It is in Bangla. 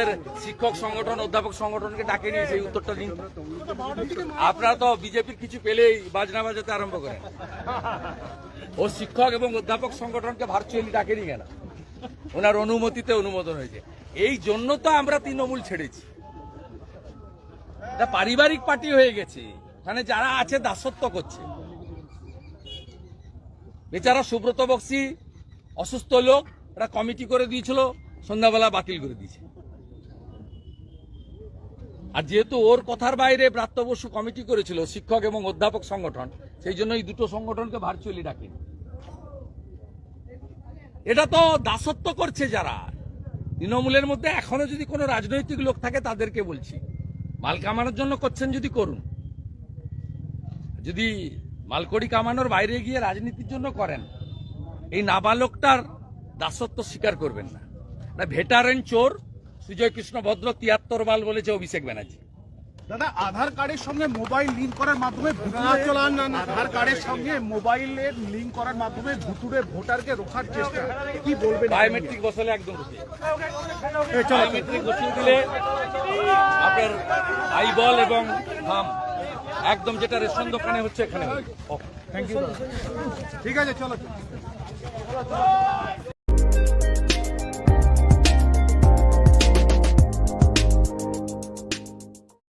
আপনাদের শিক্ষক সংগঠন, অধ্যাপক সংগঠনকে ডাকে নিয়ে সেই উত্তরটা দিন। আপনারা তো বিজেপির কিছু পেলেই বাজনা বাজাতে আরম্ভ করেন। ও শিক্ষক এবং অধ্যাপক সংগঠনকে ভার্চুয়ালি ডাকেনি কেন? ওনার অনুমতিতে অনুমোদন হয়েছে। এই জন্য তো আমরা তৃণমূল ছেড়েছি। পারিবারিক পার্টি হয়ে গেছে। মানে যারা আছে দাসত্ব করছে। বেচারা সুব্রত বক্সি, অসুস্থ লোক একটা কমিটি করে দিয়েছিল, সন্ধ্যাবেলা বাতিল করে দিয়েছে। আর যেহেতু ওর কথার বাইরে ব্রাত্য বসু কমিটি করেছিল, শিক্ষক এবং অধ্যাপক সংগঠন, সেই জন্য এই দুটো সংগঠনকে ভার্চুয়ালি ডাকেনি। এটা তো দাসত্ব করছে যারা। তৃণমূলের মধ্যে এখনও যদি কোনো রাজনৈতিক লোক থাকে, তাদেরকে বলছি। মাল কামানোর জন্য করছেন যদি করুন। যদি মালকড়ি কামানোর বাইরে গিয়ে রাজনীতির জন্য করেন, এই নাবালকটার দাসত্ব স্বীকার করবেন না, ভেটারেন চোর সুজয় কৃষ্ণ ভদ্র তিয়াত্তর বাল বলেছে অভিষেক ব্যানার্জি। দাদা আধার কার্ডের সঙ্গে মোবাইল লিংক করার মাধ্যমে আধার কার্ডের সঙ্গে মোবাইলের লিংক করার মাধ্যমে ভুতুড়ে ভোটারকে রোখার চেষ্টা। কি বলবেন? বায়োমেট্রিক বসালে একদম বসিয়ে বায়োমেট্রিক বসিয়ে দিলে আপনার আইবল এবং থাম একদম যেটা রেশন দোকানে হচ্ছে এখানে থ্যাংক ইউ ঠিক আছে চলো।